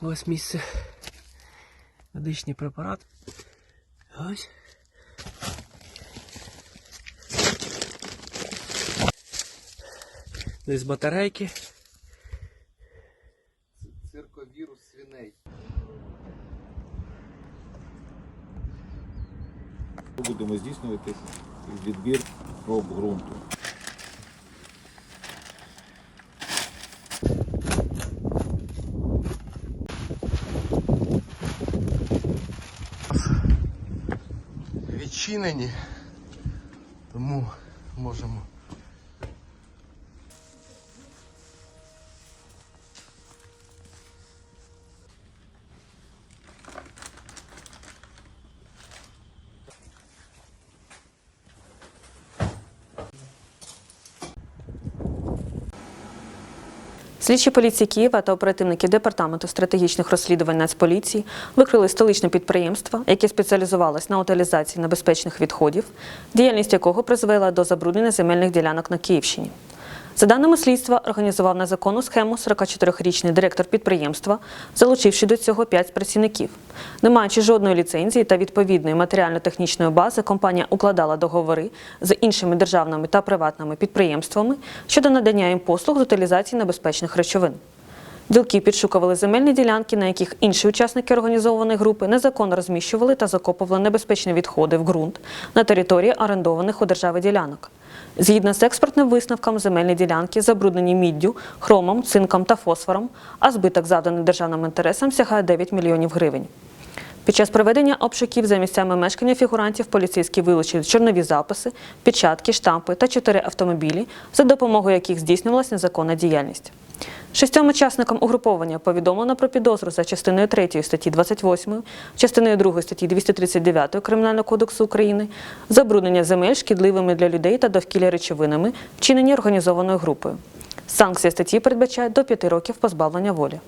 Ось місце. Медичний препарат. Ось. Десь батарейки. Цирковірус свиней. Будемо здійснювати відбір проб ґрунту. Відчинені. Тому можемо. Слідчі поліції Києва та оперативники департаменту стратегічних розслідувань Нацполіції викрили столичне підприємство, яке спеціалізувалось на утилізації небезпечних відходів, діяльність якого призвела до забруднення земельних ділянок на Київщині. За даними слідства, організував незаконну схему 44-річний директор підприємства, залучивши до цього 5 працівників. Не маючи жодної ліцензії та відповідної матеріально-технічної бази, компанія укладала договори з іншими державними та приватними підприємствами щодо надання їм послуг з утилізації небезпечних речовин. Ділки підшукували земельні ділянки, на яких інші учасники організованої групи незаконно розміщували та закопували небезпечні відходи в ґрунт на території орендованих у держави ділянок. Згідно з експертним висновком, земельні ділянки забруднені міддю, хромом, цинком та фосфором, а збиток, завданий державним інтересам, сягає 9 мільйонів гривень. Під час проведення обшуків за місцями мешкання фігурантів поліцейські вилучили чорнові записи, печатки, штампи та чотири автомобілі, за допомогою яких здійснювалася незаконна діяльність. Шістьом учасникам угруповання повідомлено про підозру за частиною 3 статті 28, частиною 2 статті 239 Кримінального кодексу України, забруднення земель шкідливими для людей та довкілля речовинами, вчинені організованою групою. Санкція статті передбачає до 5 років позбавлення волі.